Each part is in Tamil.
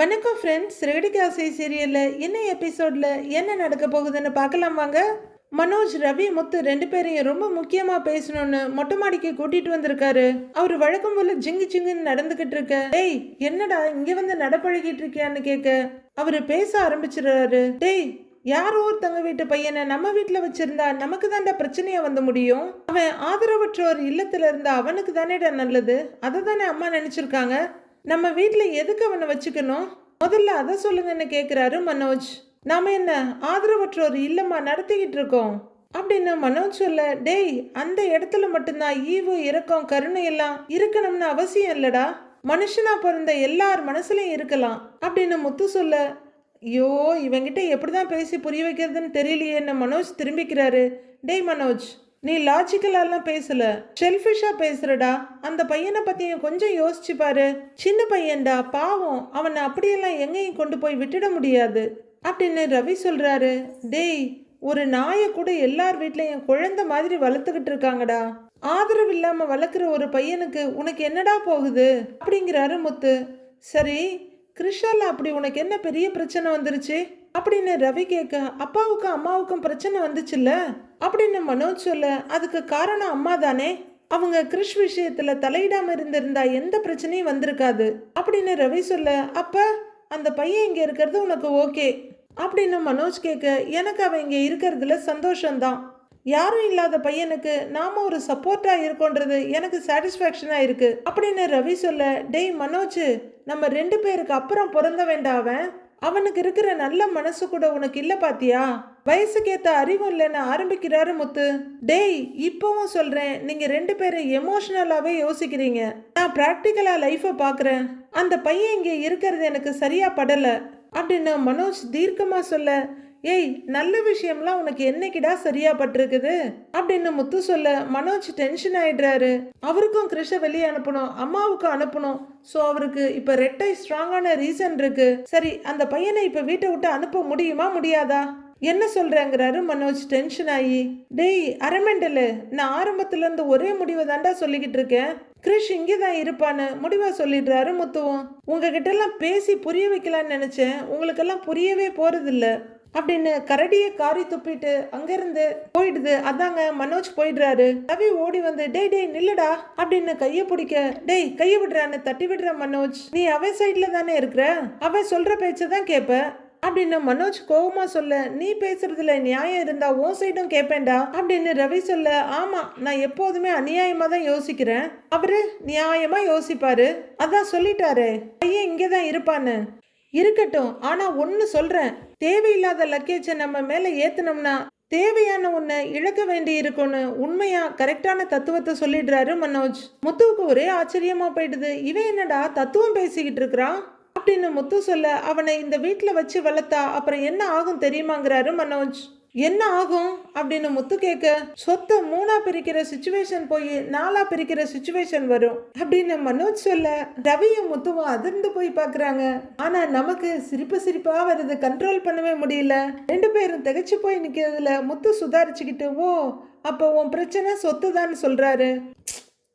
வணக்கம் ஃப்ரெண்ட்ஸ் ரெடிகாசை சீரியலில் என்ன எபிசோடில் என்ன நடக்க போகுதுன்னு பார்க்கலாம் வாங்க. மனோஜ் ரவி முத்து ரெண்டு பேரையும் ரொம்ப முக்கியமாக பேசணும்னு மொட்டை மாடிக்கு கூட்டிகிட்டு வந்திருக்காரு. அவர் வழக்கம் போல ஜிங்கு ஜிங்குன்னு நடந்துக்கிட்டு இருக்க. டேய் என்னடா இங்கே வந்து நடப்பழகிட்டு இருக்கியான்னு கேட்க அவர் பேச ஆரம்பிச்சிடுறாரு. டேய் யாரோ ஒருத்தங்க வீட்டு பையனை நம்ம வீட்டில் வச்சிருந்தா நமக்கு தான்டா பிரச்சனையா வந்து முடியும். அவன் ஆதரவற்றோர் இல்லத்துல இருந்தால் அவனுக்கு தானேடா நல்லது. அதை தானே அம்மா நினைச்சிருக்காங்க. நம்ம வீட்டில் எதுக்கு அவனை வச்சுக்கணும்? முதல்ல அதை சொல்லுங்கன்னு கேட்குறாரு மனோஜ். நாம் என்ன ஆதரவற்றோர் இல்லம்மா நடத்திக்கிட்டு இருக்கோம்? அப்படின்னு மனோஜ் சொல்ல டேய் அந்த இடத்துல மட்டும்தான் ஈவு இரக்கம் கருணை எல்லாம் இருக்கணும்னு அவசியம் இல்லடா. மனுஷனா பிறந்த எல்லார் மனசுலையும் இருக்கலாம். அப்படின்னு முத்து சொல்ல ஐயோ இவங்கிட்ட எப்படிதான் பேசி புரிய வைக்கிறதுன்னு தெரியலையேன்னு மனோஜ் திரும்பிக்கிறாரு. டேய் மனோஜ் நீ லாஜிக்கலாலாம் பேசல. ஷெல்ஃபிஷா பேசுறடா. அந்த பையனை பத்தியும் கொஞ்சம் யோசிச்சு பாரு. சின்ன பையன்டா பாவம். அவனை அப்படியெல்லாம் எங்கேயும் கொண்டு போய் விட்டுட முடியாது. அப்படின்னு ரவி சொல்றாரு. டேய் ஒரு நாயை கூட எல்லார் வீட்லயும் குழந்தை மாதிரி வளர்த்துக்கிட்டு இருக்காங்கடா. ஆதரவு இல்லாம வளர்க்குற ஒரு பையனுக்கு உனக்கு என்னடா போகுது? அப்படிங்கிறாரு முத்து. சரி கிருஷால அப்படி உனக்கு என்ன பெரிய பிரச்சனை வந்துருச்சு? அப்படின்னு ரவி கேட்க அப்பாவுக்கும் அம்மாவுக்கும் பிரச்சனை வந்துச்சுல்ல? அப்படின்னு மனோஜ் சொல்ல அதுக்கு காரணம் அம்மா தானே அவங்க கிறிஷ் விஷயத்துல தலையிடாம இருந்திருந்தா எந்த பிரச்சனையும் வந்திருக்காது. அப்படின்னு ரவி சொல்ல அப்ப அந்த பையன் இங்க இருக்கிறது உனக்கு ஓகே. அப்படின்னு மனோஜ் கேட்க எனக்கு அவன் இங்க இருக்கிறதுல சந்தோஷம்தான். யாரும் இல்லாத பையனுக்கு நாம ஒரு சப்போர்ட்டா இருக்கோன்றது எனக்கு சாட்டிஸ்ஃபேக்ஷனா இருக்கு. அப்படின்னு ரவி சொல்ல டேய் மனோஜ் நம்ம ரெண்டு பேருக்கு அப்புறம் பிறந்த வேண்டாம் அவன். அவனுக்கு இருக்கிற நல்ல மனசு கூட உனக்கு இல்லை பாத்தியா? வயசுக்கேத்த அறிவும் இல்லைன்னு ஆரம்பிக்கிறாரு முத்து. டேய் இப்பவும் சொல்றேன். நீங்க ரெண்டு பேரும் எமோஷனலாவே யோசிக்கிறீங்க. நான் பிராக்டிக்கலா லைஃபை பாக்குறேன். அந்த பையன் இங்கே இருக்கிறது எனக்கு சரியா படல. அப்படின்னு மனோஜ் தீர்க்கமா சொல்ல ஏய் நல்ல விஷயம்லாம் உனக்கு என்னைக்குடா சரியா பட்டிருக்குது? அப்படின்னு முத்து சொல்ல மனோஜ் டென்ஷன் ஆயிடுறாரு. அவருக்கும் கிருஷ வெளியே அனுப்பணும் அம்மாவுக்கும் அனுப்பணும். ஸோ அவருக்கு இப்போ ரெட்டை ஸ்ட்ராங்கான ரீசன் இருக்கு. சரி அந்த பையனை இப்போ வீட்டை விட்டு அனுப்ப முடியுமா முடியாதா? என்ன சொல்றேங்கிறாரு மனோஜ் டென்ஷன் ஆகி டேய் அரமெண்டலு நான் ஆரம்பத்துலேருந்து ஒரே முடிவை தாண்டா சொல்லிக்கிட்டு இருக்கேன். கிரிஷ் இங்கே தான் இருப்பான்னு முடிவா சொல்லிடுறாரு முத்துவும். உங்ககிட்ட எல்லாம் பேசி புரிய வைக்கலான்னு நினைச்சேன். உங்களுக்கெல்லாம் புரியவே போகிறதில்ல அப்படின்னு கரடியை காரி துப்பிட்டு அங்கிருந்து போயிடுது. அதாங்க மனோஜ் போயிடுறாரு. ரவி ஓடி வந்து டேய் டேய் நில்லுடா அப்படின்னு கைய பிடிக்க டேய் கைய விடுறான்னு தட்டி விடுற மனோஜ் நீ அவ சைட்ல தானே இருக்கிற? அவ சொல்ற பேச்சை தான் கேட்ப அப்படின்னு மனோஜ் கோவமா சொல்ல நீ பேசுறதுல நியாயம் இருந்தா உன் சைடும் கேட்பேன்டா அப்படின்னு ரவி சொல்ல ஆமா நான் எப்போதுமே அநியாயமா தான் யோசிக்கிறேன். அவரு நியாயமா யோசிப்பாரு. அதான் சொல்லிட்டாரு பையன் இங்கதான் இருப்பான்னு. இருக்கட்டும். ஆனா ஒன்னு சொல்றேன். தேவையில்லாத லக்கேஜை நம்ம மேல ஏத்துனோம்னா தேவையான உன்னை இழக்க வேண்டி இருக்கும்னு உண்மையா கரெக்டான தத்துவத்தை சொல்லிடுறாரு மனோஜ். முத்துவுக்கு ஒரே ஆச்சரியமா போயிடுது. இவன் என்னடா தத்துவம் பேசிக்கிட்டு இருக்கிறான்? அப்படின்னு முத்து சொல்ல அவனை இந்த வீட்டில் வச்சு வளர்த்தா அப்புறம் என்ன ஆகும் தெரியுமாங்கிறாரு மனோஜ். என்ன ஆகும் அப்படின்னு முத்து கேட்க சொத்தை மூணா பிரிக்கிற சுச்சுவேஷன் போய் நாலா பிரிக்கிற சுச்சுவேஷன் வரும் அப்படின்னு மனோஜ் சொல்ல ரவியும் முத்துவும் அதிர்ந்து போய் பாக்குறாங்க ஆனா நமக்கு சிரிப்பு சிரிப்பா வருது கண்ட்ரோல் பண்ணவே முடியல. ரெண்டு பேரும் திகச்சு போய் நிக்கிறதுல முத்து சுதாரிச்சுக்கிட்டு ஓ அப்போ உன் பிரச்சனை சொத்து சொல்றாரு.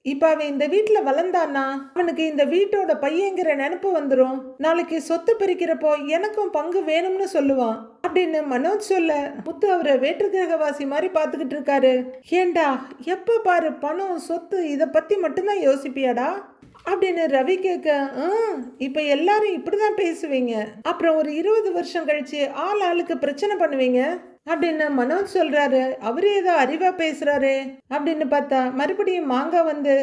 இப்ப அவன் இந்த வீட்டுல வளர்ந்தானா அவனுக்கு இந்த வீட்டோட பையங்கிற நினப்பு வந்துடும் நாளைக்கு சொத்து பிரிக்கிறப்போ எனக்கும் பங்கு வேணும்னு சொல்லுவான். அப்படின்னு மனோஜ் சொல்ல முத்து அவரை வேற்றுக்கிரகவாசி மாதிரி பார்த்துக்கிட்டு இருக்காரு. ஏண்டா எப்ப பாரு பணம் சொத்து இதை பத்தி மட்டும்தான் யோசிப்பியாடா? அப்படின்னு ரவி கேட்க இப்போ எல்லாரும் இப்படி தான் பேசுவீங்க. அப்புறம் ஒரு இருபது வருஷம் கழிச்சு ஆள் ஆளுக்கு பிரச்சனை பண்ணுவீங்க? அப்படின்னு மனோஜ் சொல்றாரு. அவரே ஏதோ அறிவா பேசுறாரு. அப்படின்னு பார்த்தா மறுபடியும் மாங்காய் வந்து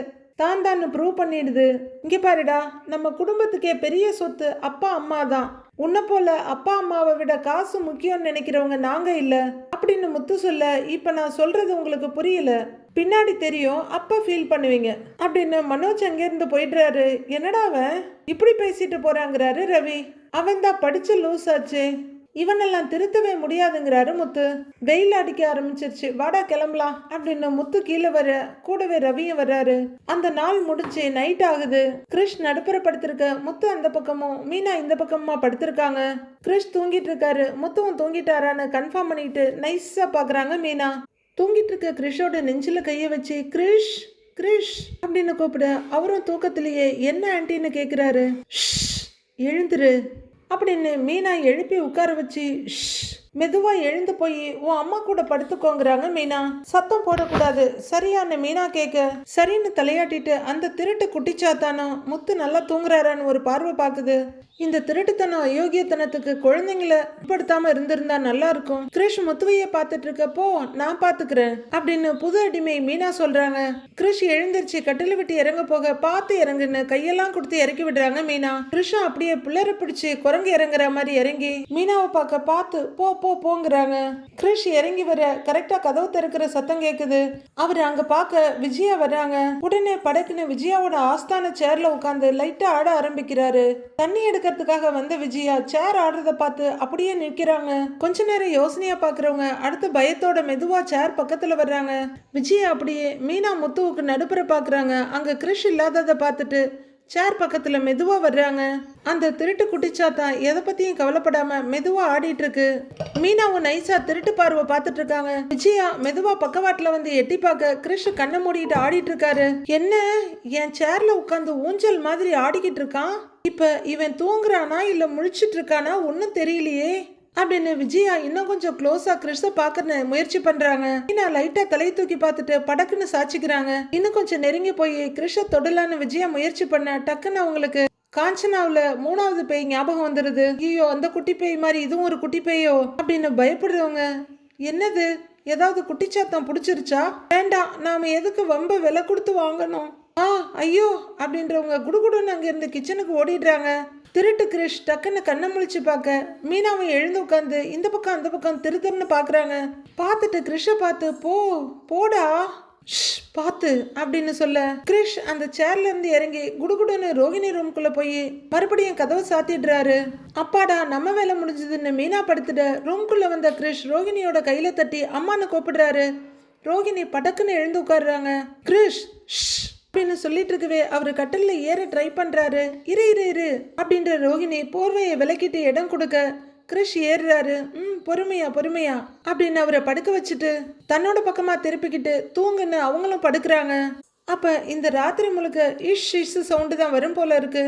தான் தான் ப்ரூவ் பண்ணிடுது. இங்கே பாருடா நம்ம குடும்பத்துக்கே பெரிய சொத்து அப்பா அம்மா தான். உன்னை போல அப்பா அம்மாவை விட காசு முக்கியம்னு நினைக்கிறவங்க நாங்க இல்ல. அப்படின்னு முத்து சொல்ல இப்ப நான் சொல்றது உங்களுக்கு புரியல. பின்னாடி தெரியும் அப்போ ஃபீல் பண்ணுவீங்க. அப்படின்னு மனோஜ் அங்கேருந்து போயிடுறாரு. என்னடா அவன்? இப்படி பேசிட்டு போறாங்கிறாரு ரவி. அவன் தான் படிச்சு லூஸ் ஆச்சு. இவனெல்லாம் திருத்தவே முடியாதுங்கிறாரு முத்து. வெயில் அடிக்க ஆரம்பிச்சிருச்சு. வாடா கிளம்பலாம் அப்படின்னு முத்து கீழே வர கூடவே ரவியும் வர்றாரு. அந்த நாள் முடிச்சு நைட் ஆகுது. கிறிஷ் நடுப்புற படுத்திருக்க முத்து அந்த பக்கமும் மீனா இந்த பக்கமா படுத்திருக்காங்க. கிறிஷ் தூங்கிட்டு இருக்காரு. முத்துவும் தூங்கிட்டாரான்னு கன்ஃபார்ம் பண்ணிட்டு நைஸா பாக்குறாங்க மீனா. தூங்கிட்டு இருக்க கிறிஷோட நெஞ்சில கையை வச்சு கிரிஷ் கிரிஷ் அப்படின்னு கூப்பிட. அவரும் தூக்கத்திலேயே என்ன ஆன்டின்னு கேக்குறாரு. எழுந்துரு. அப்படின்னு மீனா எழுப்பி உட்கார வச்சு "ஷ்." மெதுவா எழுந்து போய் உன் அம்மா கூட படுத்துக்கோங்கிறாங்க மீனா. சத்தம் போடக்கூடாது. சரியான மீனா கேட்க சரின்னு தலையாட்டிட்டு அந்த திருட்டு குட்டிச்சாத்தானோ முத்து நல்லா தூங்குறாரான்னு ஒரு பார்வை பார்க்குது. இந்த திருட்டுத்தனம் அயோக்கியத்தனத்துக்கு குழந்தைங்கள படுத்தாம இருந்திருந்தா நல்லா இருக்கும். கிருஷ் முத்துவைய பார்த்துட்டு இருக்கப்போ நான் பாத்துக்கிறேன் அப்படின்னு புது அடிமை மீனா சொல்றாங்க. கிருஷ் எழுந்திருச்சு கட்டில விட்டு இறங்க போக பார்த்து இறங்குன்னு கையெல்லாம் கொடுத்து இறக்கி விடுறாங்க மீனா. கிருஷ்ணா அப்படியே பிள்ளரை பிடிச்சு குரங்கு இறங்குற மாதிரி இறங்கி மீனாவை பார்க்க பார்த்து போ போ போங்கிறாங்க. கிருஷ் இறங்கி வர கரெக்டா கதவு திறக்கிற சத்தம் கேக்குது. அவர் அங்க பார்க்க விஜயா வர்றாங்க. உடனே படக்குன்னு விஜயாவோட ஆஸ்தான சேர்ல உட்காந்து லைட்டா ஆட ஆரம்பிக்கிறாரு. தண்ணி எடுக்க எடுக்கிறதுக்காக வந்த விஜயா சேர் ஆடுறத பார்த்து அப்படியே நிற்கிறாங்க. கொஞ்ச நேரம் யோசனையா பாக்குறவங்க அடுத்து பயத்தோட மெதுவா சேர் பக்கத்துல வர்றாங்க. விஜயா அப்படியே மீனா முத்துவுக்கு நடுப்புற பாக்குறாங்க. அங்க கிரிஷ் இல்லாததை பார்த்துட்டு சேர் பக்கத்துல மெதுவா வர்றாங்க. அந்த திருட்டு குட்டிச்சாத்தான் எதை பத்தியும் கவலைப்படாம மெதுவா ஆடிட்டு இருக்கு மீனாவும் நைசா திருட்டு பார்வை பார்த்துட்டு இருக்காங்க. விஜயா மெதுவா பக்கவாட்டுல வந்து எட்டி பார்க்க கிரிஷ் கண்ணை மூடிட்டு ஆடிட்டு இருக்காரு என்ன? என் சேர்ல உட்காந்து ஊஞ்சல் மாதிரி ஆடிக்கிட்டு இருக்கான்? இப்ப இவன் தூங்குறானா இல்ல முழிச்சிட்டு இருக்கானா ஒன்னும் தெரியலையே அப்படின்னு விஜயா இன்னும் கொஞ்சம் க்ளோஸா கிறிஸ்த பாக்குற முயற்சி பண்றாங்க. மீனா லைட்டா தலை தூக்கி பார்த்துட்டு படக்குன்னு சாச்சிக்கிறாங்க இன்னும் கொஞ்சம் நெருங்கி போய் கிறிஷ தொடலான்னு விஜயா முயற்சி பண்ண டக்குன்னு அவங்களுக்கு காஞ்சனாவில் மூணாவது பேய் ஞாபகம் வந்துடுது ஐயோ அந்த குட்டி பேய் மாதிரி இதுவும் ஒரு குட்டி பேயோ அப்படின்னு பயப்படுறவங்க என்னது? ஏதாவது குட்டிச்சாத்தம் பிடிச்சிருச்சா? வேண்டாம் நாம எதுக்கு வம்ப விலை கொடுத்து வாங்கணும்? ஆ ஐயோ அப்படின்றவங்க குடுகுடுன்னு அங்கேருந்து கிச்சனுக்கு ஓடிடுறாங்க. திருட்டு கிரிஷ் டக்குன்னு கண்ணை முழிச்சு பார்க்க மீனாவும் எழுந்து உட்காந்து இந்த பக்கம் அந்த பக்கம் திரு திருன்னு பார்க்குறாங்க. பார்த்துட்டு கிரிஷை பார்த்து போ போடா. ஷ், பார்த்து அப்படின்னு சொல்ல கிரிஷ் அந்த சேர்ல இருந்து இறங்கி குடுகுடுன்னு ரோகிணி ரூம்குள்ள போய் மறுபடியும் கதவை சாத்திடுறாரு. அப்பாடா நம்ம வேலை முடிஞ்சதுன்னு மீனா படுத்துட ரூம்குள்ள வந்த கிரிஷ் ரோகிணியோட கையில தட்டி அம்மான்னு கூப்பிடுறாரு. ரோகிணி படக்குன்னு எழுந்து உட்காருறாங்க. கிரிஷ் ஷ். அப்படின்னு சொல்லிட்டு இருக்கவே அவர் கட்டில்ல ஏற ட்ரை பண்றாரு. இரு இரு இரு அப்படின்ற ரோகிணி போர்வையை விலக்கிட்டு இடம் கொடுக்க கிரிஷ் ஏறுறாரு. ம் பொறுமையா பொறுமையா அப்படின்னு அவரை படுக்க வச்சுட்டு தன்னோட பக்கமா திருப்பிக்கிட்டு தூங்குன்னு அவங்களும் படுக்கிறாங்க. அப்ப இந்த ராத்திரி முழுக்க இஷ் இஷ் சவுண்டு தான் வரும் போல இருக்கு.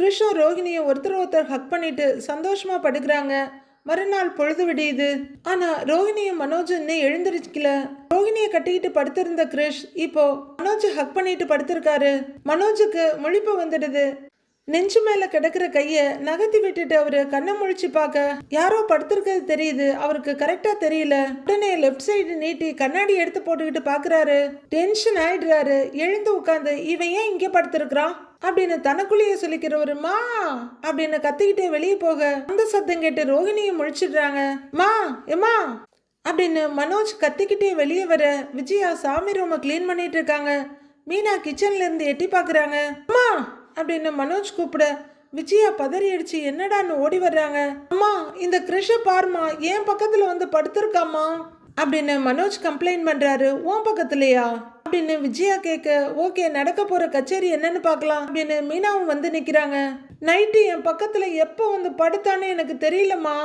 கிருஷ்ணும் ரோஹிணியும் ஒருத்தர் ஒருத்தர் ஹக் பண்ணிட்டு சந்தோஷமா படுக்கிறாங்க. மறுநாள் பொழுது விடியுது ஆனா ரோஹிணியும் மனோஜ் இன்னும் எழுந்திருக்கல. ரோஹிணியை கட்டிக்கிட்டு படுத்திருந்த கிரிஷ் இப்போ மனோஜ் ஹக் பண்ணிட்டு படுத்திருக்காரு. மனோஜுக்கு முழிப்பு வந்துடுது. நெஞ்சு மேல கிடக்குற கைய நகர்த்தி விட்டுட்டு அவரு கண்ணை முழிச்சு பார்க்க யாரோ படுத்திருக்கிறது தெரியுது. அவருக்கு கரெக்டா தெரியல. உடனே லெஃப்ட் சைடு நீட்டி கண்ணாடி எடுத்து போட்டுக்கிட்டு பாக்குறாரு டென்ஷன் ஆயிடுறாரு. எழுந்து உட்காந்து இவன் ஏன் இங்க படுத்திருக்கிறான்? அப்படின்னு தனக்குள்ளேயே சொல்லிக்கிறவருமா? அப்படின்னு கத்திக்கிட்டே வெளியே போக. அந்த சத்தம் கேட்டு ரோகிணியும் முழிச்சிடுறாங்க. மா எம்மா அப்படின்னு மனோஜ் கத்திக்கிட்டே வெளியே வர விஜயா சாமி ரூமை கிளீன் பண்ணிட்டு இருக்காங்க மீனா கிச்சன்ல இருந்து எட்டி பாக்குறாங்க அம்மா அப்படின்னு மனோஜ் கூப்பிட விஜயா பதறி அடிச்சு என்னடான்னு ஓடி வர்றாங்க. அம்மா இந்த கிருஷ பார்மா என் பக்கத்துல வந்து படுத்திருக்காம்மா? அப்படின்னு மனோஜ் கம்ப்ளைண்ட் பண்ணுறாரு உன் பக்கத்துலயா? அப்படின்னு விஜயா கேட்க ஓகே நடக்க போற கச்சேரி என்னன்னு பார்க்கலாம் அப்படின்னு மீனாவும் வந்து நிற்கிறாங்க நைட்டு என் பக்கத்தில் எப்போ வந்து படுத்தான்னு எனக்கு தெரியலம்மா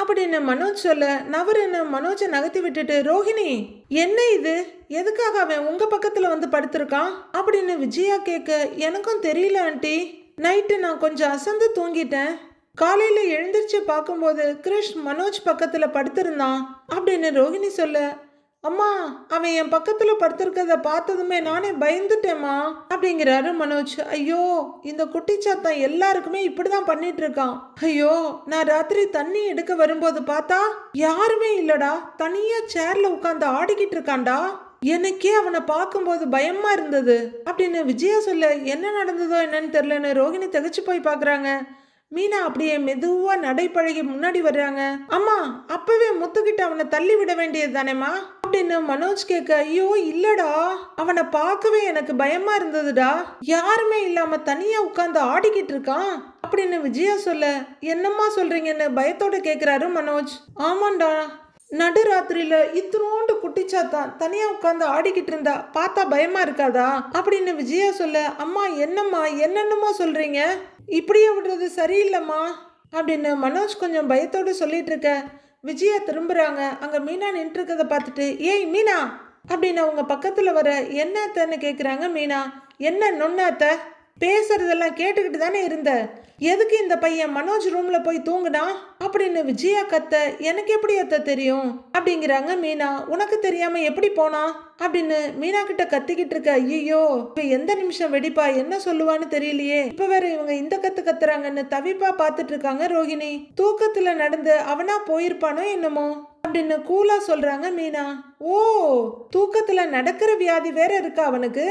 அப்படின்னு மனோஜ் சொல்ல நவரன்னு மனோஜை நகர்த்தி விட்டுட்டு ரோஹிணி என்ன இது? எதுக்காக அவன் உங்கள் பக்கத்தில் வந்து படுத்திருக்கான்? அப்படின்னு விஜயா கேட்க எனக்கும் தெரியல ஆண்டி. நைட்டு நான் கொஞ்சம் அசந்து தூங்கிட்டேன். காலையில எழுந்திரிச்சு பார்க்கும்போது கிருஷ் மனோஜ் பக்கத்துல படுத்திருந்தான். அப்படின்னு ரோஹிணி சொல்ல அம்மா அவன் என் பக்கத்துல படுத்திருக்கத பார்த்ததுமே நானே பயந்துட்டேம்மா அப்படிங்கிறாரு மனோஜ். ஐயோ இந்த குட்டிச்சாத்தான் எல்லாருக்குமே இப்படிதான் பண்ணிட்டு இருக்கான் ஐயோ நான் ராத்திரி தண்ணி எடுக்க வரும்போது பார்த்தா யாருமே இல்லடா தனியா சேர்ல உட்காந்து ஆடிக்கிட்டு இருக்கான்டா. எனக்கே அவனை பார்க்கும்போது பயமா இருந்தது அப்படின்னு விஜயா சொல்ல என்ன நடந்ததோ என்னன்னு தெரியலன்னு ரோகிணி தகச்சு போய் பாக்குறாங்க மீனா அப்படியே மெதுவா நடைப்பழகி முன்னாடி வர்றாங்க. அம்மா அப்பவே முத்துக்கிட்ட அவனை தள்ளி விட வேண்டியது தானேம்மா? அப்படின்னு மனோஜ் கேட்க ஐயோ இல்லடா. அவனை பார்க்கவே எனக்கு பயமா இருந்ததுடா. யாருமே இல்லாம தனியா உட்கார்ந்து ஆடிக்கிட்டு இருக்கான். அப்படின்னு விஜயா சொல்ல என்னம்மா சொல்றீங்கன்னு பயத்தோட கேக்குறாரு மனோஜ். ஆமாண்டா. நடுராத்திரியில இத்தினோண்டு குட்டிச்சாத்தான் தனியா உட்காந்து ஆடிக்கிட்டு இருந்தா. பார்த்தா பயமா இருக்காதா? அப்படின்னு விஜயா சொல்ல அம்மா என்னம்மா என்னென்னமோ சொல்றீங்க? இப்படியே விடுறது சரியில்லைம்மா? அப்படின்னு மனோஜ் கொஞ்சம் பயத்தோடு சொல்லிட்டு இருக்க. விஜயா திரும்புறாங்க. அங்க மீனா நின்று இருக்கதை பார்த்துட்டு ஏய் மீனா! அப்படின்னு அவங்க பக்கத்துல வர என்னத்தன்னு கேட்குறாங்க கேக்குறாங்க மீனா. என்ன நொன்னாத்த பேசுறதெல்லாம் கேட்டுக்கிட்டு தானே இருந்த? எதுக்கு இந்த பையன் மனோஜ் ரூம்ல போய் தூங்குனான் அப்படின்னு விஜயா கத்த எனக்கு எப்படி அத்த தெரியும்? அப்படிங்கிறாங்க மீனா. உனக்கு தெரியாம எப்படி போனா? அப்படின்னு மீனா கிட்ட கத்திக்கிட்டு இருக்க ஐயோ இப்ப எந்த நிமிஷம் வெடிப்பா? என்ன சொல்லுவான்னு தெரியலையே. இப்ப வேற இவங்க இந்த கத்து கத்துறாங்கன்னு தவிப்பா பாத்துட்டு இருக்காங்க ரோகிணி. தூக்கத்துல நடந்து அவனா போயிருப்பானோ என்னமோ? அப்படின்னு கூலா சொல்றாங்க மீனா. ஓ தூக்கத்துல நடக்கிற வியாதி வேற இருக்கா அவனுக்கு?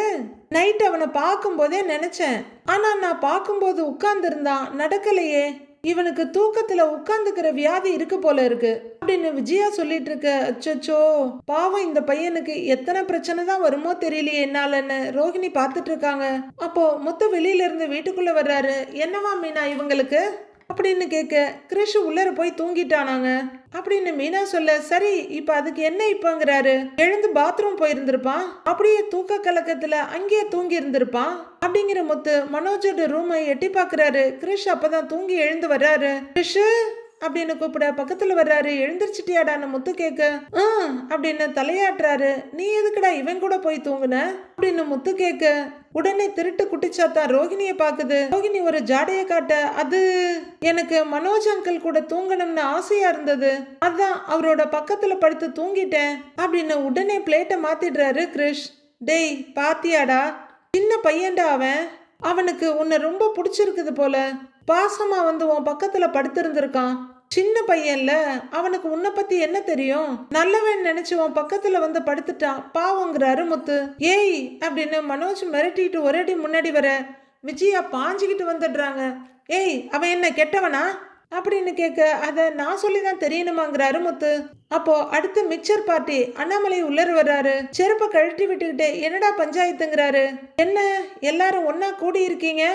நைட் அவனை பார்க்கும்போதே நினைச்சேன். ஆனா நான் பார்க்கும்போது உட்கார்ந்து இருந்தான் நடக்கலையே. இவனுக்கு தூக்கத்துல உட்கார்ந்துக்கிற வியாதி இருக்கு போல இருக்கு அப்படின்னு விஜயா சொல்லிட்டு இருக்க. அச்சோ பாவம் இந்த பையனுக்கு எத்தனை பிரச்சனை தான் வருமோ தெரியலையே என்னாலன்னு ரோகிணி பார்த்துட்டு இருக்காங்க. அப்போ முத்து வெளியில இருந்து வீட்டுக்குள்ள வர்றாரு. என்னவா மீனா இவங்களுக்கு? அப்படின்னு கேட்க கிரிஷ் உள்ளர போய் தூங்கிட்டானாங்க. அப்படின்னு மீனா சொல்ல சரி இப்ப அதுக்கு என்ன இப்பங்கிறாரு? எழுந்து பாத்ரூம் போயிருந்திருப்பான். அப்படியே தூக்க கலக்கத்துல அங்கேயே தூங்கி இருந்திருப்பான் அப்படிங்கிற முத்து மனோஜோட ரூமை எட்டி பாக்குறாரு கிரிஷ் அப்பதான் தூங்கி எழுந்து வர்றாரு. கிரிஷ் அப்படின்னு கூப்பிட பக்கத்துல வர்றாரு. எழுந்திருச்சிட்டியாடான்னு முத்து கேட்க ஆ அப்படின்னு தலையாட்டுறாரு. நீ எதுக்குடா இவன் கூட போய் தூங்குன? அப்படின்னு முத்து கேட்க உடனே திருட்டு குட்டிச்சாத்தா ரோகிணியை பாக்குது. ரோகிணி ஒரு ஜாடைய காட்ட அது எனக்கு மனோஜ் அங்கிள் கூட தூங்கணும்னு ஆசையா இருந்தது. அதான் அவரோட பக்கத்துல படுத்து தூங்கிட்டேன் அப்படின்னு உடனே பிளேட்டை மாத்திடுறாரு கிரிஷ். டேய் பாத்தியாடா? சின்ன பையன்டா அவன். அவனுக்கு உன்னை ரொம்ப பிடிச்சிருக்குது போல. பாசமா வந்து உன் பக்கத்துல படுத்திருந்திருக்கான். சின்ன பையன்ல அவனுக்கு உன்னை பத்தி என்ன தெரியும்? நல்லவன் நினைச்சு உன் பக்கத்துல வந்து படுத்துட்டான் பாவங்கிறாரு முத்து ஏய் அப்படின்னு மனோஜ் மிரட்டிட்டு ஒரேடி முன்னாடி வர விஜயா பாஞ்சுக்கிட்டு வந்துடுறாங்க. ஏய் அவன் என்ன கெட்டவனா? அப்படின்னு கேட்க அதை நான் சொல்லி தான் தெரியணுமாங்கிறாரு முத்து அப்போ அடுத்து மிக்சர் பார்ட்டி அண்ணாமலை உள்ளர் வர்றாரு. செருப்பை கழட்டி விட்டுக்கிட்டு என்னடா பஞ்சாயத்துங்கிறாரு? என்ன எல்லாரும் ஒன்னா கூடி இருக்கீங்க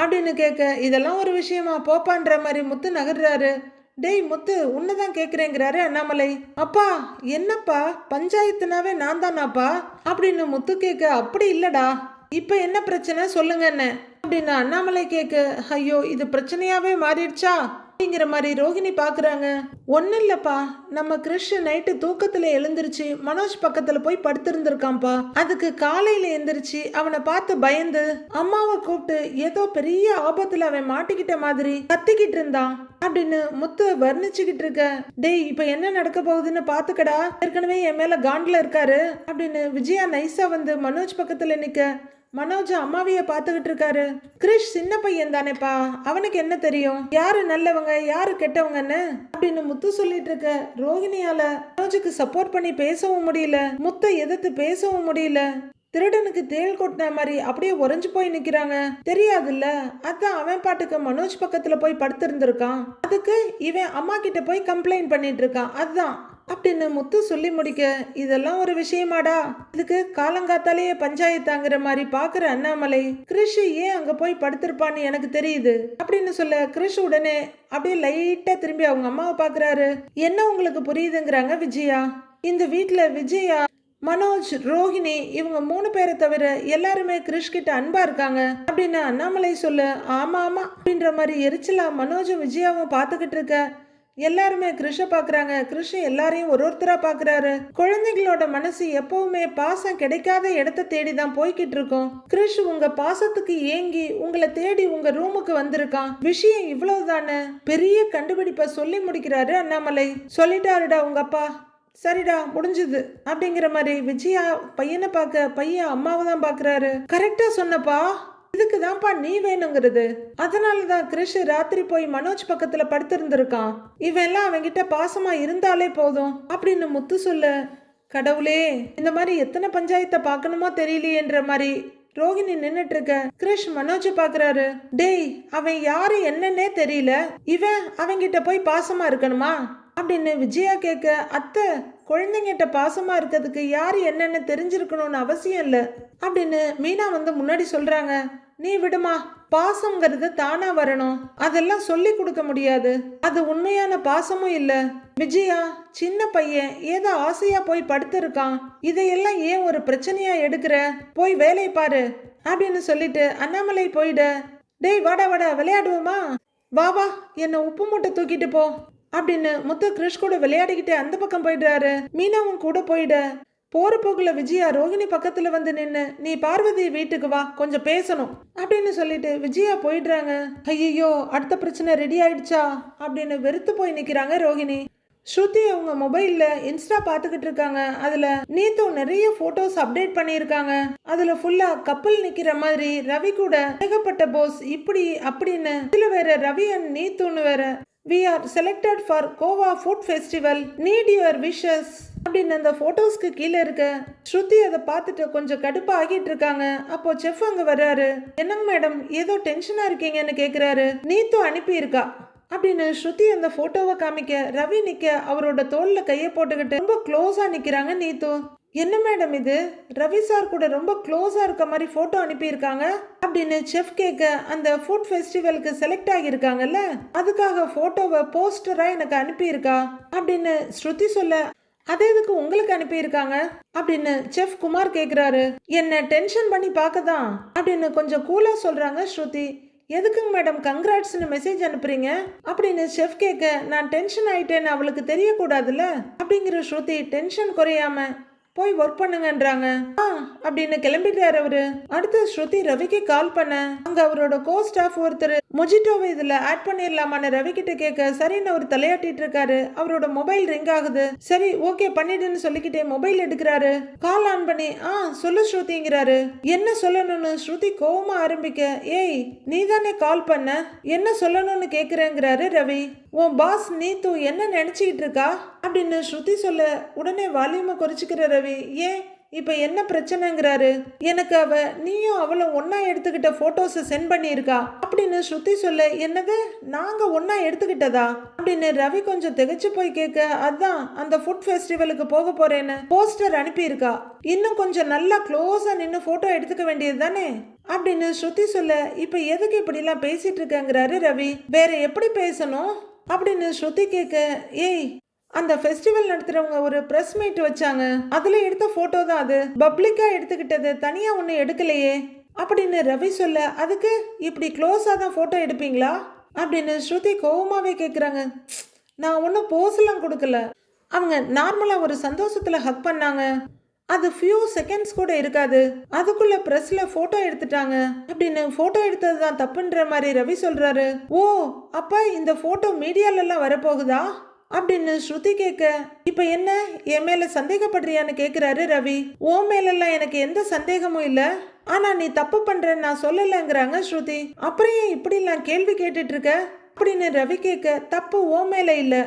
அப்படின்னு கேட்க இதெல்லாம் ஒரு விஷயமா போப்பான்ற மாதிரி முத்து நகர்றாரு. டேய் முத்து உன்னதான் கேட்குறேங்கிறாரு அண்ணாமலை. அப்பா என்னப்பா? பஞ்சாயத்துனாவே நான் தானாப்பா அப்படின்னு முத்து கேட்க அப்படி இல்லடா. இப்போ என்ன பிரச்சனை? சொல்லுங்க என்ன அப்படின்னு அண்ணாமலை கேட்க ஐயோ இது பிரச்சனையாவே மாறிடுச்சா? அப்படிங்கிற மாதிரி ரோகிணி பாக்குறாங்க. ஒன்னும் இல்லப்பா. நம்ம கிருஷ் நைட்டு தூக்கத்துல எழுந்திருச்சு மனோஜ் பக்கத்துல போய் படுத்திருந்திருக்கான்ப்பா. அதுக்கு காலையில எந்திரிச்சு அவனை பார்த்து பயந்து அம்மாவை கூப்பிட்டு ஏதோ பெரிய ஆபத்துல அவன் மாட்டிக்கிட்ட மாதிரி கத்திக்கிட்டு இருந்தான் அப்படின்னு முத்து வர்ணிச்சுக்கிட்டு இருக்க. டேய் இப்ப என்ன நடக்க போகுதுன்னு பாத்துக்கடா. ஏற்கனவே என் மேல காண்ட்ல இருக்காரு அப்படின்னு விஜயா நைஸா வந்து மனோஜ் பக்கத்துல நிக்க. மனோஜ் அம்மாவைய பார்த்துக்கிட்டு இருக்காரு. கிரிஷ் சின்ன பையன் தானேப்பா. அவனுக்கு என்ன தெரியும்? யாரு நல்லவங்க யாரு கெட்டவங்கன்னு? அப்படின்னு முத்து சொல்லிட்டு இருக்க ரோஹிணியால மனோஜுக்கு சப்போர்ட் பண்ணி பேசவும் முடியல. முத்தை எதிர்த்து பேசவும் முடியல. திருடனுக்கு தேள் கொட்டின மாதிரி அப்படியே உறைஞ்சு போய் நிக்கிறாங்க. தெரியாதுல்ல? அதான் அவன் பாட்டுக்கு மனோஜ் பக்கத்துல போய் படுத்திருந்திருக்கான். அதுக்கு இவன் அம்மா கிட்ட போய் கம்ப்ளைண்ட் பண்ணிட்டு இருக்கான். அதுதான் அப்படின்னு முத்து சொல்லி முடிக்க இதெல்லாம் ஒரு விஷயமாடா. இதுக்கு காலங்காத்தாலேயே பஞ்சாயத்தாங்கிற மாதிரி பாக்குற அண்ணாமலை கிருஷ் ஏன் அங்க போய் படுத்திருப்பான்னு எனக்கு தெரியுது அப்படின்னு சொல்ல கிருஷ் உடனே அப்படியே லைட்டா திரும்பி அவங்க அம்மாவை பாக்குறாரு. என்ன உங்களுக்கு புரியுதுங்கிறாங்க விஜயா? இந்த வீட்டுல விஜயா மனோஜ் ரோஹிணி இவங்க மூணு பேரை தவிர எல்லாருமே கிருஷ் கிட்ட அன்பா இருக்காங்க. அப்படின்னு அண்ணாமலை சொல்ல ஆமா ஆமா அப்படின்ற மாதிரி எரிச்சலா மனோஜும் விஜயாவும் பார்த்துக்கிட்டு இருக்க எல்லாருமே கிருஷ பாக்குறாங்க கிருஷ எல்லாரையும் ஒரு ஒருத்தரா பாக்குறாரு குழந்தைகளோட மனசு எப்பவுமே பாசம் கிடைக்காத இடத்த தேடி தான் போய்கிட்டு இருக்கோம். கிருஷ் உங்க பாசத்துக்கு ஏங்கி உங்களை தேடி உங்க ரூமுக்கு வந்திருக்கான். விஷயம் இவ்வளவுதானே? பெரிய கண்டுபிடிப்ப சொல்லி முடிக்கிறாரு அண்ணாமலை. சொல்லிட்டாருடா உங்க அப்பா. சரிடா முடிஞ்சது. அப்படிங்கிற மாதிரி விஜயா பையனை பார்க்க பையன் அம்மாவை தான் பாக்குறாரு கரெக்டா சொன்னப்பா. இதுக்கு தான்ப்பா நீ வேணுங்கிறது. அதனால தான் கிரிஷ் ராத்திரி போய் மனோஜ் பக்கத்துல படுத்திருந்திருக்கான். இவன் எல்லாம் அவன்கிட்ட பாசமா இருந்தாலே போதும் அப்படின்னு முத்து சொல்ல கடவுளே இந்த மாதிரி எத்தனை பஞ்சாயத்தை பார்க்கணுமோ தெரியலையேன்ற மாதிரி ரோகிணி நின்னுட்டு இருக்க கிரிஷ் மனோஜ் பாக்குறாரு டேய் அவன் யாரு என்னன்னே தெரியல. இவன் அவங்கிட்ட போய் பாசமா இருக்கணுமா? அப்படின்னு விஜயா கேட்க அத்தை குழந்தைங்கிட்ட பாசமா இருக்கிறதுக்கு யார் என்னன்னு தெரிஞ்சிருக்கணும்னு அவசியம் இல்லை. அப்படின்னு மீனா வந்து முன்னாடி சொல்றாங்க. நீ விடுமா பாசம்ங்கிறது தானா வரணும். அதெல்லாம் சொல்லி கொடுக்க முடியாது. அது உண்மையான பாசமும் இல்ல. விஜயா சின்ன பையன் ஏதோ ஆசையா போய் படுத்திருக்கான். இதையெல்லாம் ஏன் ஒரு பிரச்சனையா எடுக்கிற? போய் வேலை பாரு அப்படின்னு சொல்லிட்டு அண்ணாமலை போயிட. டேய் வாடா வாடா விளையாடுவோமா? வா வா என்னை உப்பு மூட்டை தூக்கிட்டு போ அப்படின்னு முத்து கிருஷ் கூட விளையாடிக்கிட்டு அந்த பக்கம் போயிடுறாரு. மீனாவும் கூட போயிட. போற போக்குல விஜயா ரோகிணி பக்கத்துல வந்து நின்று நீ பார்வதி வீட்டுக்கு வா கொஞ்சம் பேசணும் அப்படின்னு சொல்லிட்டு விஜயா போயிடுறாங்க. ஐயோ அடுத்த பிரச்சனை ரெடி ஆயிடுச்சா? அப்படின்னு வெறுத்து போய் நிக்கிறாங்க ரோகிணி ஸ்ருதி அவங்க மொபைல்ல இன்ஸ்டா பார்த்துக்கிட்டு இருக்காங்க. அதுல நீத்தும் நிறைய போட்டோஸ் அப்டேட் பண்ணியிருக்காங்க. அதுல ஃபுல்லா கப்பல் நிக்கிற மாதிரி ரவி கூட ஏகப்பட்ட போஸ் இப்படி அப்படின்னு. இதுல வேற ரவி அண்ட் நீத்துன்னு வேற we are selected for Goa food festival need your wishes அப்படின்னு அந்த ஃபோட்டோஸ்க்கு கீழே இருக்க ஸ்ருதி அதை பார்த்துட்டு கொஞ்சம் கடுப்பா ஆகிட்டு இருக்காங்க. அப்போ செஃப் அங்க வர்றாரு. என்னங்க மேடம் ஏதோ டென்ஷனா இருக்கீங்கன்னு கேக்குறாரு. நீத்தும் அனுப்பியிருக்கா. அப்படின்னு ஸ்ருதி அந்த போட்டோவை காமிக்க ரவி நிக்க அவரோட தோல்ல கையை போட்டுக்கிட்டு ரொம்ப க்ளோஸா நிக்கிறாங்க நீத்து. என்ன மேடம் இது? ரவி சார் கூட ரொம்ப க்ளோஸாக இருக்க மாதிரி ஃபோட்டோ அனுப்பியிருக்காங்க. அப்படின்னு செஃப் கேட்க அந்த ஃபுட் ஃபெஸ்டிவலுக்கு செலக்ட் ஆகியிருக்காங்கல்ல அதுக்காக ஃபோட்டோவை போஸ்டராக எனக்கு அனுப்பியிருக்கா? அப்படின்னு ஸ்ருதி சொல்ல அதே இதுக்கு உங்களுக்கு அனுப்பியிருக்காங்க? அப்படின்னு செஃப் குமார் கேட்குறாரு என்ன டென்ஷன் பண்ணி பார்க்க தான் அப்படின்னு கொஞ்சம் கூலாக சொல்கிறாங்க ஸ்ருதி. எதுக்குங்க மேடம் கங்க்ராட்ஸ்னு மெசேஜ் அனுப்புறீங்க? அப்படின்னு செஃப் கேட்க நான் டென்ஷன் ஆயிட்டேன்னு அவளுக்கு தெரியக்கூடாதுல்ல அப்படிங்கிற ஸ்ருதி டென்ஷன் குறையாம போய் ஒர்க் பண்ணுங்கன்றாங்க. ஆ அப்படின்னு கிளம்பிட்டாரு அவரு. அடுத்து ஸ்ருதி ரவிக்கு கால் பண்ண. அங்க அவரோட கோ ஸ்டாஃப் ஒருத்தர் மொஜிட்டோவை இதில் ஆட் பண்ணிடலாமான்னு ரவி கிட்ட கேட்க சரின்னு அவர் தலையாட்டிட்டு இருக்காரு. அவரோட மொபைல் ரிங் ஆகுது. சரி ஓகே பண்ணிடுன்னு சொல்லிக்கிட்டே மொபைல் எடுக்கிறாரு. கால் ஆன் பண்ணி ஆ சொல்லு ஸ்ருதிங்கிறாரு. என்ன சொல்லணும்னு? ஸ்ருதி கோவமா ஆரம்பிக்க ஏய் நீ தானே கால் பண்ண? என்ன சொல்லணும்னு கேட்குறேங்கிறாரு ரவி. உன் பாஸ் நீத்து என்ன நினச்சிக்கிட்டு இருக்கா? அப்படின்னு ஸ்ருதி சொல்ல உடனே வால்யூமை குறைச்சிக்கிற ரவி ஏன்? இப்போ என்ன பிரச்சனைங்கிறாரு? எனக்கு அவ நீயும் அவளும் ஒன்றா எடுத்துக்கிட்ட ஃபோட்டோஸை சென்ட் பண்ணியிருக்கா. அப்படின்னு ஸ்ருதி சொல்ல என்னது? நாங்கள் ஒன்றா எடுத்துக்கிட்டதா? அப்படின்னு ரவி கொஞ்சம் திகைச்சு போய் கேட்க அதான் அந்த ஃபுட் ஃபெஸ்டிவலுக்கு போக போகிறேன்னு போஸ்டர் அனுப்பியிருக்கா. இன்னும் கொஞ்சம் நல்லா க்ளோஸாக நின்று ஃபோட்டோ எடுத்துக்க வேண்டியது தானே? அப்படின்னு ஸ்ருதி சொல்ல இப்போ எதுக்கு இப்படிலாம் பேசிட்டு இருக்கேங்கிறாரு ரவி. வேற எப்படி பேசணும்? அப்படின்னு ஸ்ருதி கேட்க ஏய் அந்த ஃபெஸ்டிவல் நடத்துறவங்க ஒரு பிரஸ் மீட் வச்சாங்க. அதுல எடுத்த போட்டோ தான் அது. பப்ளிக்கா எடுத்துக்கிட்டது தனியா ஒன்று எடுக்கலையே. அப்படின்னு ரவி சொல்ல அதுக்கு இப்படி க்ளோஸாக தான் ஃபோட்டோ எடுப்பீங்களா? அப்படின்னு ஸ்ருதி கோவமாகவே கேட்குறாங்க நான் ஒன்றும் போஸ்லாம் கொடுக்கல. அவங்க நார்மலாக ஒரு சந்தோஷத்தில் ஹக் பண்ணாங்க. அது ஃபியூ செகண்ட்ஸ் கூட இருக்காது. அதுக்குள்ள பிரஸ்ல ஃபோட்டோ எடுத்துட்டாங்க. அப்படின்னு ஃபோட்டோ எடுத்தது தான் தப்புன்ற மாதிரி ரவி சொல்கிறாரு ஓ அப்போ இந்த ஃபோட்டோ மீடியாலெல்லாம் வரப்போகுதா? அப்படின்னு ஸ்ருதி கேட்க இப்ப என்ன? என் மேல சந்தேகப்படுறியான்னு கேக்குறாரு ரவி. ஓ மேலெல்லாம் எனக்கு எந்த சந்தேகமும் இல்ல. ஆனா நீ தப்பு பண்றேன்னு நான் சொல்லலைங்கிறாங்க ஸ்ருதி. அப்புறம் ஏன் இப்படிலாம் கேள்வி கேட்டுட்டு இருக்க அப்படின்னு ரவி கேட்க தப்பு ஓ மேல இல்ல.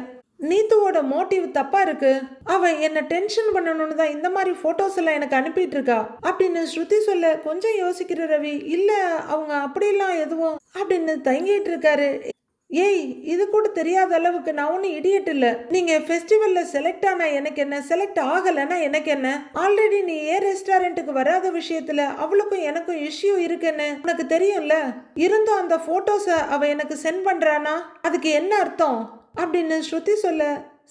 நீத்துவோட மோட்டிவ் தப்பா இருக்கு. அவன் என்ன டென்ஷன் பண்ணணும்னு தான் இந்த மாதிரி போட்டோஸ் எல்லாம் எனக்கு அனுப்பிட்டு இருக்கா அப்படின்னு ஸ்ருதி சொல்ல கொஞ்சம் யோசிக்கிற ரவி. இல்ல அவங்க அப்படிலாம் எதுவும் அப்படின்னு தயங்கிட்டு இருக்காரு ஏய் இது கூட தெரியாத அளவுக்கு நான் ஒன்றும் இடியட் இல்லை. நீங்கள் ஃபெஸ்டிவலில் செலக்ட் ஆனால் எனக்கு என்ன? செலக்ட் ஆகலைன்னா எனக்கு என்ன? ஆல்ரெடி நீ ஏ ரெஸ்டாரண்ட்டுக்கு வராத விஷயத்தில் அவளுக்கும் எனக்கும் இஷ்யூ இருக்குன்னு உனக்கு தெரியும்ல? இருந்தும் அந்த ஃபோட்டோஸை அவள் எனக்கு சென்ட் பண்ணுறானா அதுக்கு என்ன அர்த்தம்? அப்படின்னு ஸ்ருதி சொல்ல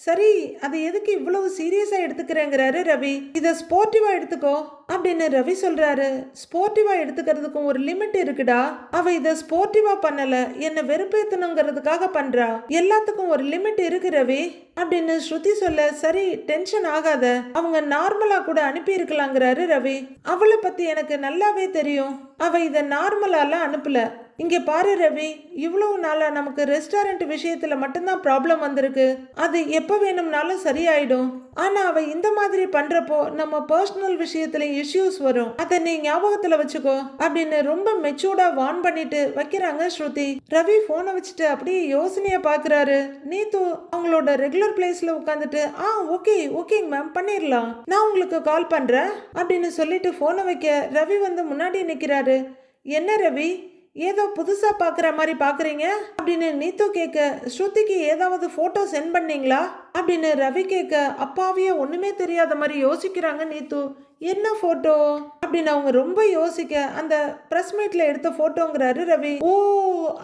சரி அது எதுக்கு இவ்வளவு சீரியஸா எடுத்துக்கிறேங்கிறாரு ரவி. இத ஸ்போர்ட்டிவா எடுத்துக்கோ அப்படின்னு ரவி சொல்றாரு. ஸ்போர்ட்டிவா எடுத்துக்கிறதுக்கும் ஒரு லிமிட் இருக்குடா. அவ இத ஸ்போர்ட்டிவா பண்ணல என்ன வெறுப்பேத்தணுங்கிறதுக்காக பண்றா. எல்லாத்துக்கும் ஒரு லிமிட் இருக்கு ரவி அப்படின்னு ஸ்ருதி சொல்ல சரி டென்ஷன் ஆகாத. அவங்க நார்மலா கூட அனுப்பி இருக்கலாங்கிறாரு ரவி. அவளை பத்தி எனக்கு நல்லாவே தெரியும். அவ இத நார்மலாலாம் அனுப்பல. இங்கே பாரு ரவி இவ்வளவு நாளாக நமக்கு ரெஸ்டாரண்ட் விஷயத்தில் மட்டும்தான் ப்ராப்ளம் வந்திருக்கு. அது எப்போ வேணும்னாலும் சரியாயிடும். ஆனால் அவள் இந்த மாதிரி பண்ணுறப்போ நம்ம பர்சனல் விஷயத்துல இஷ்யூஸ் வரும். அதை நீ ஞாபகத்தில் வச்சுக்கோ அப்படின்னு ரொம்ப மெச்சூர்டாக வார்ன் பண்ணிட்டு வைக்கிறாங்க ஸ்ருதி. ரவி ஃபோனை வச்சுட்டு அப்படியே யோசனையை பார்க்குறாரு நீத்து அவங்களோட ரெகுலர் பிளேஸில் உட்காந்துட்டு ஆ ஓகே ஓகேங்க மேம் பண்ணிடலாம் நான் உங்களுக்கு கால் பண்ணுறேன் அப்படின்னு சொல்லிட்டு ஃபோனை வைக்க ரவி வந்து முன்னாடி நிற்கிறாரு என்ன ரவி ஏதோ புதுசாக பார்க்குற மாதிரி பார்க்குறீங்க அப்படின்னு நீத்து கேட்க ஸ்ருதிக்கு ஏதாவது ஃபோட்டோ சென்ட் பண்ணீங்களா? அப்படின்னு ரவி கேட்க அப்பாவையே ஒன்றுமே தெரியாத மாதிரி யோசிக்கிறாங்க நீத்து. என்ன ஃபோட்டோ அப்படின்னு அவங்க ரொம்ப யோசிக்க அந்த ப்ரெஸ் மீட்டில் எடுத்த ஃபோட்டோங்கிறாரு ரவி. ஓ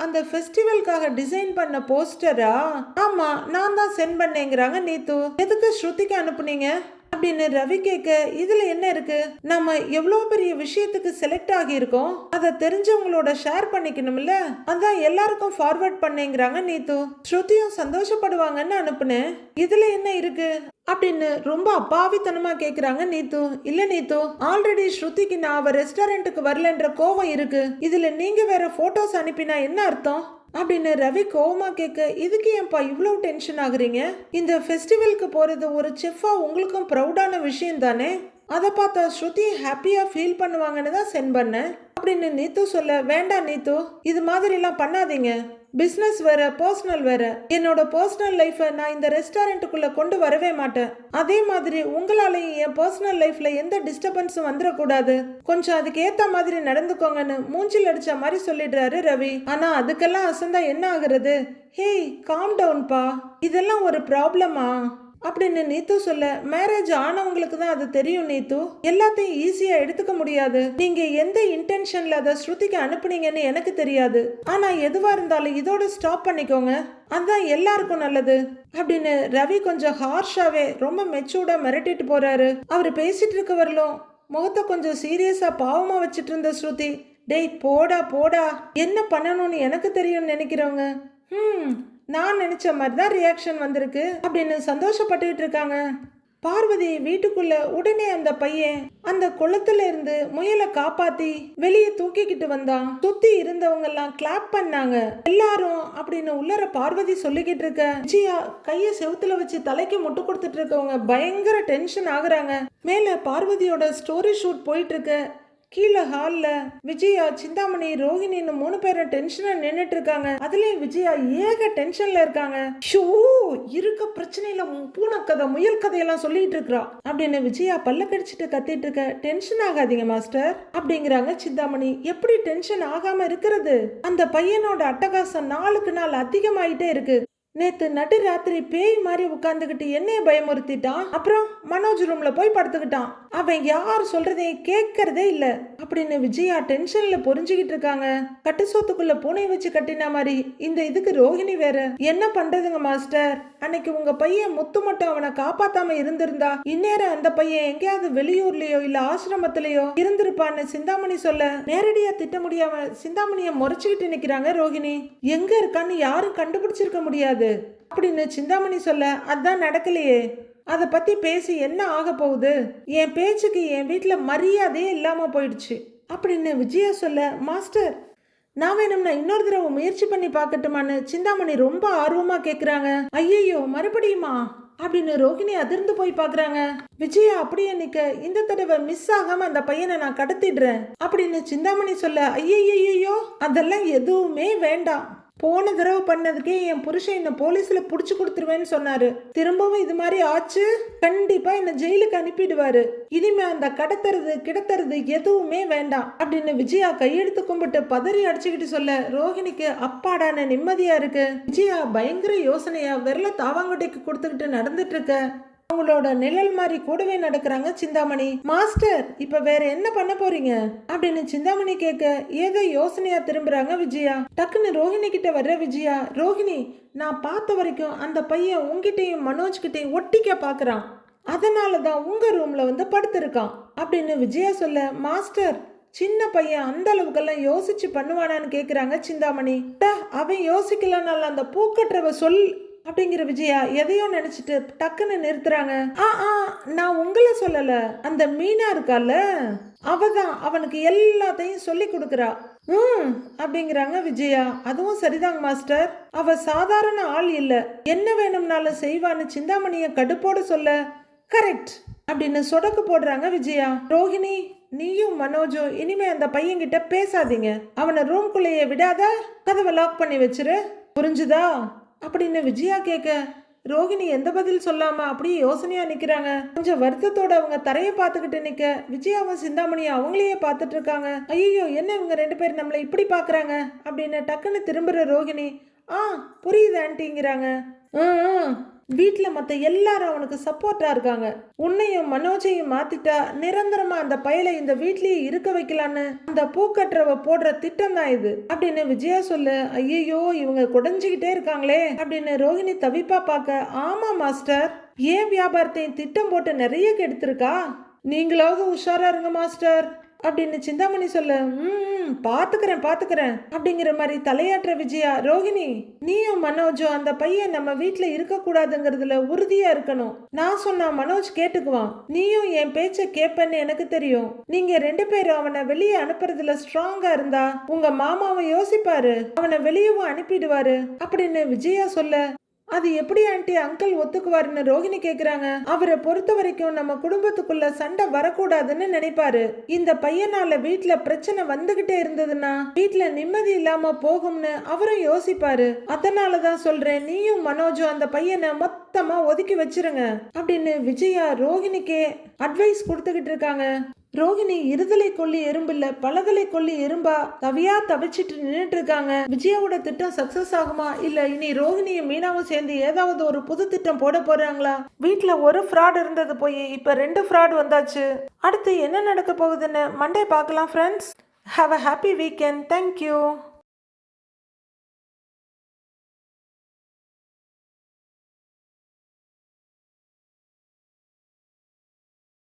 அந்த ஃபெஸ்டிவல்காக டிசைன் பண்ண போஸ்டரா ஆமாம் நான் தான் சென்ட் பண்ணேங்கிறாங்க நீத்து. எதுக்கு ஸ்ருதிக்கு அனுப்புனீங்க? அப்படின்னு ரவி கேட்க இதுல என்ன இருக்கு? நம்ம எவ்வளோ பெரிய விஷயத்துக்கு செலக்ட் ஆகியிருக்கோம்? அதை தெரிஞ்சவங்களோட ஷேர் பண்ணிக்கணும்ல? அதான் எல்லாருக்கும் ஃபார்வர்ட் பண்ணேங்கிறாங்க நீத்து. ஸ்ருதியும் சந்தோஷப்படுவாங்கன்னு அனுப்புனேன். இதுல என்ன இருக்கு? அப்படின்னு ரொம்ப அப்பாவித்தனமா கேக்குறாங்க நீத்து. இல்ல நீத்து ஆல்ரெடி ஸ்ருதிக்கு நான் அவ ரெஸ்டாரண்ட்டுக்கு வரலன்ற கோவம் இருக்கு. இதுல நீங்க வேற போட்டோஸ் அனுப்பினா என்ன அர்த்தம்? அப்படின்னு ரவி கோவமா கேட்க இதுக்கு ஏன்பா இவ்வளோ டென்ஷன் ஆகுறீங்க? இந்த ஃபெஸ்டிவலுக்கு போறது ஒரு செஃப்பாக உங்களுக்கும் ப்ரௌடான விஷயம் தானே? அதை பார்த்தா ஸ்ருதி ஹாப்பியாக ஃபீல் பண்ணுவாங்கன்னு தான் சென்ட் பண்ணேன். அப்படின்னு நீத்து சொல்ல வேண்டாம் நீத்து இது மாதிரிலாம் பண்ணாதீங்க. பிஸ்னஸ் வேற பர்சனல் வேற. என்னோட பர்சனல் லைஃப்பை நான் இந்த ரெஸ்டாரண்ட்டுக்குள்ளே கொண்டு வரவே மாட்டேன். அதே மாதிரி உங்களாலையும் என் பர்சனல் லைஃப்ல எந்த டிஸ்டர்பன்ஸும் வந்துடக்கூடாது கொஞ்சம் அதுக்கு ஏற்ற மாதிரி நடந்துக்கோங்கன்னு மூஞ்சில் அடிச்ச மாதிரி சொல்லிடுறாரு ரவி. ஆனால் அதுக்கெல்லாம் அசந்தா என்ன ஆகுறது? ஹேய் காம் டவுன்பா இதெல்லாம் ஒரு ப்ராப்ளமா அப்படின்னு நீத்து சொல்ல? மேரேஜ் ஆனவங்களுக்கு தான் அது தெரியும் நீத்து. எல்லாத்தையும் ஈஸியா எடுத்துக்க முடியாது. நீங்க எந்த இன்டென்ஷன்ல அதை ஸ்ருதிக்கு அனுப்புனீங்கன்னு எனக்கு தெரியாது. ஆனா எதுவா இருந்தாலும் இதோட ஸ்டாப் பண்ணிக்கோங்க. அதுதான் எல்லாருக்கும் நல்லது. அப்படின்னு ரவி கொஞ்சம் ஹார்ஷாவே ரொம்ப மெச்சூர்டா மிரட்டிட்டு போறாரு. அவர் பேசிட்டு வரலும் முகத்தை கொஞ்சம் சீரியஸா பாவமா வச்சிட்டு இருந்த ஸ்ருதி டேய் போடா போடா. என்ன பண்ணணும்னு எனக்கு தெரியும்னு நினைக்கிறவங்க? ம் நான் நினச்ச மாதிரி தான் ரியாக்ஷன் வந்திருக்கு. அப்படின்னு சந்தோஷப்பட்டுக்கிட்டு இருக்காங்க. பார்வதி வீட்டுக்குள்ள உடனே அந்த பையன் அந்த குளத்துல இருந்து முயலை காப்பாத்தி வெளியே தூக்கிக்கிட்டு வந்தான். சுத்தி இருந்தவங்க எல்லாம் கிளாப் பண்ணாங்க. எல்லாரும் அப்படின்னு உள்ளர பார்வதி சொல்லிக்கிட்டு இருக்க. விஜயா கைய செவுத்துல வச்சு தலைக்கு முட்டு கொடுத்துட்டு இருக்கவங்க பயங்கர டென்ஷன் ஆகுறாங்க. மேல பார்வதியோட ஸ்டோரி ஷூட் போயிட்டு இருக்க. கீழே ஹாலில் விஜயா சிந்தாமணி ரோஹிணின்னு மூணு பேரும் டென்ஷனாக நின்றுட்டு இருக்காங்க. அதுலேயும் விஜயா ஏக டென்ஷனில் இருக்காங்க. ஷோ இருக்க பிரச்சனையில பூனக்கதை பூனை கதை முயல் கதையெல்லாம் சொல்லிட்டு இருக்கிறா அப்படின்னு விஜயா பல்ல கடிச்சிட்டு கத்திட்டு இருக்க. டென்ஷன் ஆகாதீங்க மாஸ்டர் அப்படிங்கிறாங்க சிந்தாமணி. எப்படி டென்ஷன் ஆகாம இருக்கிறது? அந்த பையனோட அட்டகாசம் நாளுக்கு நாள் அதிகமாயிட்டே இருக்கு. நேத்து நடு ராத்திரி பேய் மாதிரி உட்காந்துக்கிட்டு என்னைய பயமுறுத்திட்டான். அப்புறம் மனோஜ் ரூம்ல போய் படுத்துக்கிட்டான். அவன் யார் சொல்றதையும் கேட்கறதே இல்ல. அப்படின்னு விஜயா டென்ஷன்ல பொறிஞ்சுக்கிட்டு இருக்காங்க. கட்டு சோத்துக்குள்ள பூனை வச்சு கட்டின மாதிரி இந்த இதுக்கு ரோஹிணி வேற. என்ன பண்றதுங்க மாஸ்டர் அன்னைக்கு உங்க பையன் முத்து மட்டும் அவனை காப்பாத்தாம இருந்திருந்தா இந்நேரம் அந்த பையன் எங்கேயாவது வெளியூர்லயோ இல்ல ஆசிரமத்திலயோ இருந்திருப்பான்னு சிந்தாமணி சொல்ல நேரடியா திட்ட முடியாம சிந்தாமணிய முறைச்சுக்கிட்டு நிக்கிறாங்க ரோஹிணி. எங்க இருக்கான்னு யாரும் கண்டுபிடிச்சிருக்க முடியாது. அப்படின்னு சிந்தாமணி சொல்ல அதான் நடக்கலையே. அதை பத்தி பேசி என்ன ஆக போகுது? என் பேச்சுக்கு என் வீட்டில் மரியாதையே இல்லாம போயிடுச்சு. அப்படின்னு விஜயா சொல்ல மாஸ்டர் நான் வேணும்னா இன்னொரு தடவை முயற்சி பண்ணி பார்க்கட்டுமான்னு சிந்தாமணி ரொம்ப ஆர்வமா கேட்குறாங்க ஐயையோ மறுபடியுமா? அப்படின்னு ரோகிணி அதிர்ந்து போய் பாக்குறாங்க. விஜயா அப்படியே நிக்க இந்த தடவை மிஸ் ஆகாம அந்த பையனை நான் கடத்திடுறேன். அப்படின்னு சிந்தாமணி சொல்ல ஐயையோ அதெல்லாம் எதுவுமே வேண்டாம். போன தடவை பண்ணதுக்கே என் புருஷன் என்ன போலீஸ்ல புடிச்சு கொடுத்துருவேன்னு சொன்னாரு. திரும்பவும் இது மாதிரி ஆச்சு. கண்டிப்பா என்ன ஜெயிலுக்கு அனுப்பிடுவாரு. இனிமே அந்த கடத்துறது கிடத்துறது எதுவுமே வேண்டாம் அப்படின்னு விஜயா கையெடுத்து கும்பிட்டு பதறி அடிச்சுக்கிட்டு சொல்ல ரோஹிணிக்கு அப்பாடான நிம்மதியா இருக்கு. விஜயா பயங்கர யோசனையா விரல தாவாங்கொட்டைக்கு கொடுத்துக்கிட்டு நடந்துட்டு இருக்க. அவங்களோட நிழல் மாதிரி கூடவே நடக்கிறாங்க சிந்தாமணி. மாஸ்டர் இப்ப வேற என்ன பண்ண போறீங்க? அப்படின்னு சிந்தாமணி கேட்க ஏதோ யோசனையா திரும்புறாங்க விஜயா. டக்குன்னு ரோஹிணி கிட்ட வர்ற விஜயா. ரோஹிணி நான் பார்த்த வரைக்கும் அந்த பையன் உங்ககிட்டயும் மனோஜ் கிட்டையும் ஒட்டிக்க பாக்குறான். அதனால தான் உங்க ரூம்ல வந்து படுத்திருக்கான். அப்படின்னு விஜயா சொல்ல மாஸ்டர் சின்ன பையன் அந்த அளவுக்கெல்லாம் யோசிச்சு பண்ணுவானான்னு கேக்குறாங்க சிந்தாமணி. அவன் யோசிக்கலனால அந்த பூக்கட்டுறவ சொல் அப்படிங்கிற விஜயா எதையோ நினைச்சிட்டு டக்குன்னு நிறுத்துறாங்க. ஆ ஆ நான் உங்களை சொல்லல. அந்த மீனா இருக்கால அவ தான் அவனுக்கு எல்லாத்தையும் சொல்லி கொடுக்குறா. ம் அப்படிங்கிறாங்க விஜயா. அதுவும் சரிதாங்க மாஸ்டர். அவ சாதாரண ஆள் இல்ல. என்ன வேணும்னாலும் செய்வான்னு சிந்தாமணிய கடுப்போட சொல்ல கரெக்ட் அப்படின்னு சொடக்கு போடுறாங்க விஜயா. ரோஹிணி நீயும் மனோஜும் இனிமே அந்த பையன்கிட்ட பேசாதீங்க. அவனை ரூம்குள்ளேயே விடாத. கதவை லாக் பண்ணி வச்சிரு. புரிஞ்சுதா? அப்படின்னு விஜயா கேட்க ரோகிணி எந்த பதில் சொல்லாம அப்படியே யோசனையா நிக்கிறாங்க. கொஞ்சம் வருத்தத்தோட அவங்க தரைய பார்த்துக்கிட்டு நிக்க. விஜயாவும் சிந்தாமணியும் அவங்களையே பார்த்துட்டு இருக்காங்க. ஐயோ என்ன இவங்க ரெண்டு பேரும் நம்மளை இப்படி பாக்குறாங்க அப்படின்னு டக்குன்னு திரும்புற ரோகிணி ஆ புரியுது ஆன்ட்டிங்கிறாங்க ஆ. வீட்டில் மற்ற எல்லாரும் அவனுக்கு சப்போர்ட்டா இருக்காங்க. உன்னையும் மனோஜையும் மாத்திட்டா நிரந்தரமா அந்த பயலை இந்த வீட்லயே இருக்க வைக்கலான்னு அந்த பூக்கட்டுறவ போடுற திட்டம் தான் இது. அப்படின்னு விஜயா சொல்லு ஐயையோ இவங்க குடைஞ்சுக்கிட்டே இருக்காங்களே அப்படின்னு ரோஹிணி தவிப்பா பார்க்க ஆமா மாஸ்டர். ஏன் வியாபாரத்தையும் திட்டம் போட்டு நிறைய கெடுத்திருக்கா? நீங்களாவது உஷாரா இருங்க மாஸ்டர். அப்படின்னு சிந்தாமணி சொல்ல ம் பாத்துக்கிறேன் பாத்துக்கிறேன் அப்படிங்கிற மாதிரி தலையாற்ற விஜயா ரோகிணி நீயும் மனோஜும் அந்த பையன் நம்ம வீட்டில் இருக்க கூடாதுங்கிறதுல உறுதியா இருக்கணும். நான் சொன்னா மனோஜ் கேட்டுக்குவான். நீயும் என் பேச்ச கேட்பேன்னு எனக்கு தெரியும். நீங்க ரெண்டு பேரும் அவனை வெளியே அனுப்புறதுல ஸ்ட்ராங்கா இருந்தா உங்க மாமாவை யோசிப்பாரு அவனை வெளியவும் அனுப்பிடுவாரு அப்படின்னு விஜயா சொல்ல அது எப்படி ஆண்டி அங்கிள் ஒத்துக்குவாருன்னு ரோகிணி கேக்குறாங்க. அவரை பொறுத்த வரைக்கும் நம்ம குடும்பத்துக்குள்ள சண்டை வரக்கூடாதுன்னு நினைப்பாரு. இந்த பையனால வீட்டுல பிரச்சனை வந்துகிட்டே இருந்ததுன்னா வீட்டுல நிம்மதி இல்லாம போகும்னு அவரும் யோசிப்பாரு. அதனாலதான் சொல்றேன் நீயும் மனோஜும் அந்த பையனை மொத்தமா ஒதுக்கி வச்சிருங்க. அப்படின்னு விஜயா ரோகிணிக்கே அட்வைஸ் கொடுத்துக்கிட்டு இருக்காங்க. ரோகிணி இருதலை கொல்லி எறும்பில்ல பலதலை கொல்லி எறும்பா தவியா தவிச்சிட்டு நின்றுட்டு இருக்காங்க விஜயாவோட திட்டம் சக்சஸ் ஆகுமா? இல்ல இனி ரோகிணியும் மீனாவும் சேர்ந்து ஏதாவது ஒரு புது திட்டம் போட போறாங்களா? வீட்டுல ஒரு ஃப்ராட் இருந்தது போய் இப்ப ரெண்டு ஃப்ராட் வந்தாச்சு. அடுத்து என்ன நடக்க போகுதுன்னு மண்டே பார்க்கலாம் friends have a happy weekend thank you